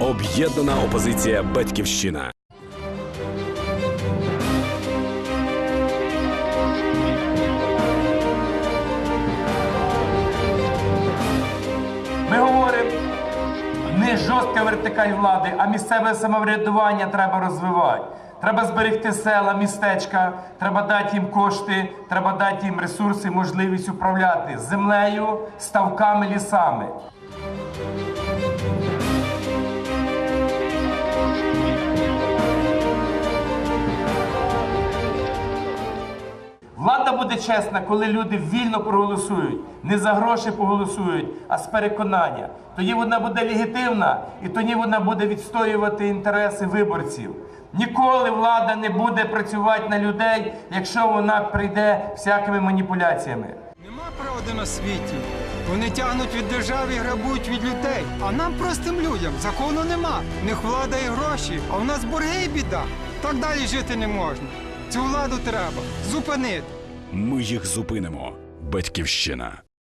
Об'єднана опозиція Батьківщина. Ми говоримо не жорстка вертикаль влади, а місцеве самоврядування треба розвивати. Треба зберегти села, містечка, треба дати їм кошти, треба дати їм ресурси, можливість управляти землею, ставками, лісами. Влада буде чесна, коли люди вільно проголосують, не за гроші поголосують, а з переконання. Тоді вона буде легітимна і тоді вона буде відстоювати інтереси виборців. Ніколи влада не буде працювати на людей, якщо вона прийде всякими маніпуляціями. Нема правди на світі. Вони тягнуть від держави і грабують від людей. А нам, простим людям, закону нема. В них влада і гроші, а в нас борги і біда. Так далі жити не можна. Цю владу треба зупинити. Ми їх зупинимо. Батьківщина.